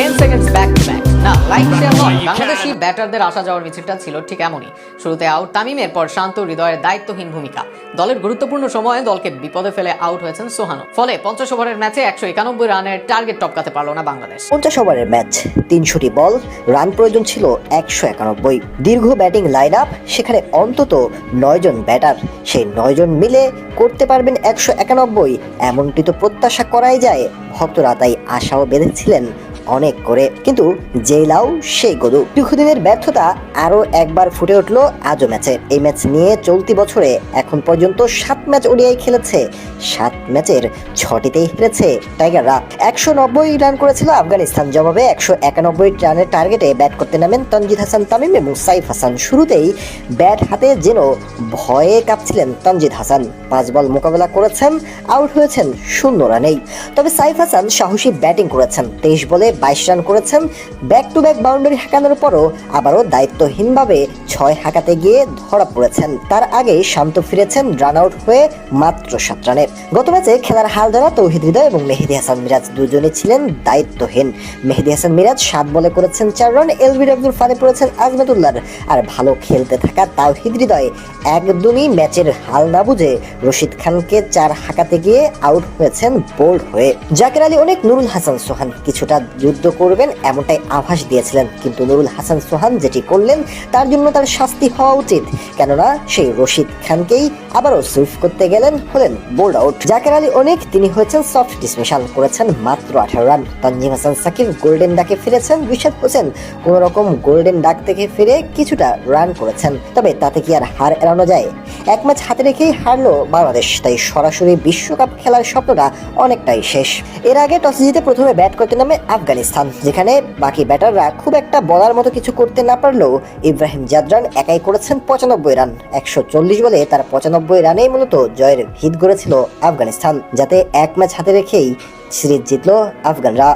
Ten seconds back to back না like share নয় বাংলাদেশি ব্যাটারদের আসা যাওয়ার মিছিলটা ছিল ঠিক এমনই। শুরুতে আউট তামিমের পর শান্ত হৃদয়ের দায়িত্বহীন ভূমিকা। দলের গুরুত্বপূর্ণ সময়ে দলকে বিপদে ফেলে আউট হয়েছেন সোহানো ফলে পঞ্চাশ ওভারের ম্যাচে একশো একানব্বই রানের টার্গেট টপকাতে পারল না বাংলাদেশ। পঞ্চাশ ওভারের ম্যাচ। তিনশোটি বল রান প্রয়োজন ছিল একশো একানব্বই। দীর্ঘ ব্যাটিং লাইন আপ সেখানে অন্তত নয়জন ব্যাটার সেই নয়জন মিলে করতে পারবেন একশো একানব্বই। এমনটি তো প্রত্যাশা করাই যায়। ভক্তরা তাই আশাও বেঁধেছিলেন অনেক করে। কিন্তু যে সেই গরু। দীর্ঘদিনের ব্যর্থতা আরও একবার ফুটে উঠল আজও ম্যাচে। এই ম্যাচ নিয়ে চলতি বছরে এখন পর্যন্ত সাত ম্যাচ ওডিআই খেলেছে। সাত ম্যাচের ছটিতেই হেরেছে টাইগাররা। একশো নব্বই রান করেছিল আফগানিস্তান। জবাবে একশো একানব্বই রানের টার্গেটে ব্যাট করতে নামেন তানজিদ হাসান তামিম এবং সাইফ হাসান। শুরুতেই ব্যাট হাতে যেন ভয়ে কাঁপছিলেন তানজিদ হাসান। পাঁচ বল মোকাবেলা করেছেন, আউট হয়েছেন শূন্য রানেই। তবে সাইফ হাসান সাহসী ব্যাটিং করেছেন। তেইশ বলে বাইশ রান করেছেন। ব্যাক টু ব্যাক বাউন্ডারি হাঁকানোর পরও আবারও দায়িত্বহীনভাবে ছয় হাঁকাতে গিয়ে ধরা পড়েছেন। তার আগে শান্ত ফিরেছেন রান আউট হয়ে মাত্র সাত রানে। গত ম্যাচে খেলার হাল ধরা তৌহিদ হৃদয় এবং মেহেদি হাসান মিরাজ দুজনই ছিলেন দায়িত্বহীন। মেহেদি হাসান মিরাজ সাত বলে করেছেন চার রান এলবিডব্লিউর ফাঁদে পড়েছেন আজমেতুল্লার আর ভালো খেলতে থাকা তাওহিদ হৃদয় একদমই ম্যাচের হাল না বুঝে রশিদ খানকে চার হাঁকাতে গিয়ে আউট হয়েছেন বোল্ড হয়ে। জাকের আলী অনেক নুরুল হাসান সোহান কিছুটা যুদ্ধ করবেন, এমনটাই আভাস দিয়েছিলেন কিন্তু নুরুল হাসান সোহান যেটি করলেন, তার জন্য তার শাস্তি হওয়া উচিত। কেননা সেই রশিদ খানকেই আবারও সুইফ করতে গেলেন, হলেন বোল্ড আউট। জাকের আলী অনেক, তিনি হয়েছেন সফট ডিসমিশাল করেছেন মাত্র আঠারো রান। তঞ্জিম হাসান সাকিব গোল্ডেন ডাকে ফিরেছেন, রিশাদ হোসেন কোন রকম গোল্ডেন ডাক থেকে ফিরে কিছুটা রান করেছেন, তবে তাতে কি আর হার এড়ানো যায়? এক ম্যাচ হাতে রেখেই হারলো বাংলাদেশ, তাই সরাসরি বিশ্বকাপ খেলার স্বপ্নটা অনেকটাই শেষ। এর আগে টস জিতে প্রথমে ব্যাট করতে নামে আফগানিস্তান, যেখানে বাকি ব্যাটাররা খুব একটা বলার মতো কিছু করতে না পারলেও ইব্রাহিম জাদরান একাই করেছেন পঁচানব্বই রান। একশো চল্লিশ বলে তার পঁচানব্বই রানেই মূলত জয়ের ভিত গড়েছিল আফগানিস্তান, যাতে এক ম্যাচ হাতে রেখেই সিরিজ জিতল আফগানরা।